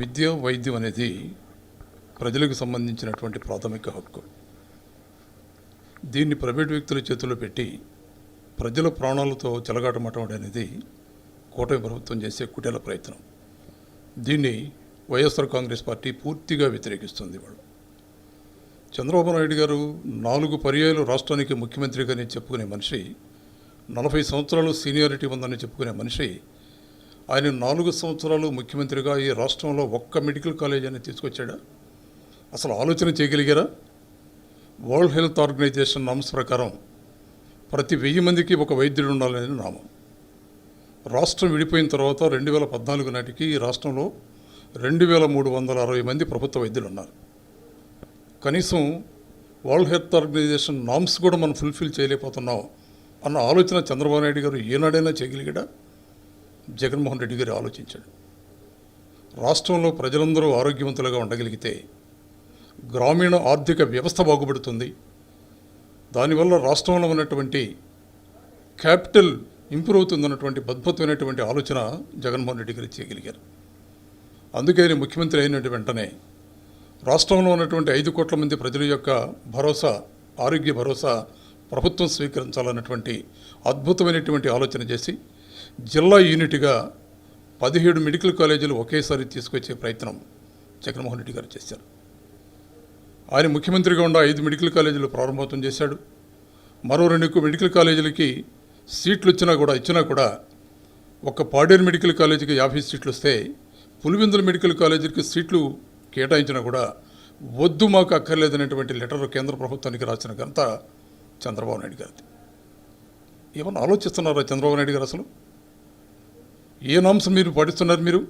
విద్య వైద్యం అనేది ప్రజలకు సంబంధించినటువంటి ప్రాథమిక హక్కు. దీన్ని ప్రైవేట్ వ్యక్తుల చేతుల్లో పెట్టి ప్రజల ప్రాణాలతో చెలగాటమటం అనేది కూటమి ప్రభుత్వం చేసే కుటేల ప్రయత్నం. దీన్ని వైఎస్ఆర్ కాంగ్రెస్ పార్టీ పూర్తిగా వ్యతిరేకిస్తుంది వాళ్ళు. చంద్రబాబు నాయుడు గారు నాలుగు పర్యాయాలు రాష్ట్రానికి ముఖ్యమంత్రిగానే చెప్పుకునే మనిషి నలభై సంవత్సరాలు సీనియారిటీ ఉందని చెప్పుకునే మనిషి ఆయన నాలుగు సంవత్సరాలు ముఖ్యమంత్రిగా ఈ రాష్ట్రంలో ఒక్క మెడికల్ కాలేజ్ అని తీసుకొచ్చాడా? అసలు ఆలోచన చేయగలిగారా? వరల్డ్ హెల్త్ ఆర్గనైజేషన్ నామ్స్ ప్రకారం ప్రతి వెయ్యి మందికి ఒక వైద్యుడు ఉండాలనేది నామం. రాష్ట్రం విడిపోయిన తర్వాత రెండు వేల పద్నాలుగు నాటికి ఈ రాష్ట్రంలో రెండు వేల మూడు వందల అరవై మంది ప్రభుత్వ వైద్యులు ఉన్నారు. కనీసం వరల్డ్ హెల్త్ ఆర్గనైజేషన్ నామ్స్ కూడా మనం ఫుల్ఫిల్ చేయలేకపోతున్నాం అన్న ఆలోచన చంద్రబాబు నాయుడు గారు ఏనాడైనా చేయగలిగాడా? జగన్మోహన్ రెడ్డి గారు ఆలోచించాడు. రాష్ట్రంలో ప్రజలందరూ ఆరోగ్యవంతులుగా ఉండగలిగితే గ్రామీణ ఆర్థిక వ్యవస్థ బాగుపడుతుంది. దానివల్ల రాష్ట్రంలో ఉన్నటువంటి క్యాపిటల్ ఇంప్రూవ్ అవుతుందన్నటువంటి అద్భుతమైనటువంటి ఆలోచన జగన్మోహన్ రెడ్డి గారు చేయగలిగారు. అందుకే ముఖ్యమంత్రి అయినటువంటి వెంటనే రాష్ట్రంలో ఉన్నటువంటి ఐదు కోట్ల మంది ప్రజల యొక్క భరోసా ఆరోగ్య భరోసా ప్రభుత్వం స్వీకరించాలన్నటువంటి అద్భుతమైనటువంటి ఆలోచన చేసి జిల్లా యూనిట్గా పదిహేడు మెడికల్ కాలేజీలు ఒకేసారి తీసుకొచ్చే ప్రయత్నం జగన్మోహన్ రెడ్డి గారు చేశారు. ఆయన ముఖ్యమంత్రిగా ఉన్న ఐదు మెడికల్ కాలేజీలు ప్రారంభోత్సవం చేశాడు. మరో రెండు మెడికల్ కాలేజీలకి సీట్లు ఇచ్చినా కూడా ఇచ్చినా కూడా ఒక పాడేరు మెడికల్ కాలేజీకి యాభై సీట్లు వస్తే పులివెందుల మెడికల్ కాలేజీకి సీట్లు కేటాయించినా కూడా వద్దు మాకు అక్కర్లేదనేటువంటి లెటర్ కేంద్ర ప్రభుత్వానికి రాసిన ఘనత చంద్రబాబు నాయుడు గారిది. ఏమన్నా ఆలోచిస్తున్నారా చంద్రబాబు నాయుడు గారు అసలు? ఏ నాంశం మీరు పాటిస్తున్నారు మీరు?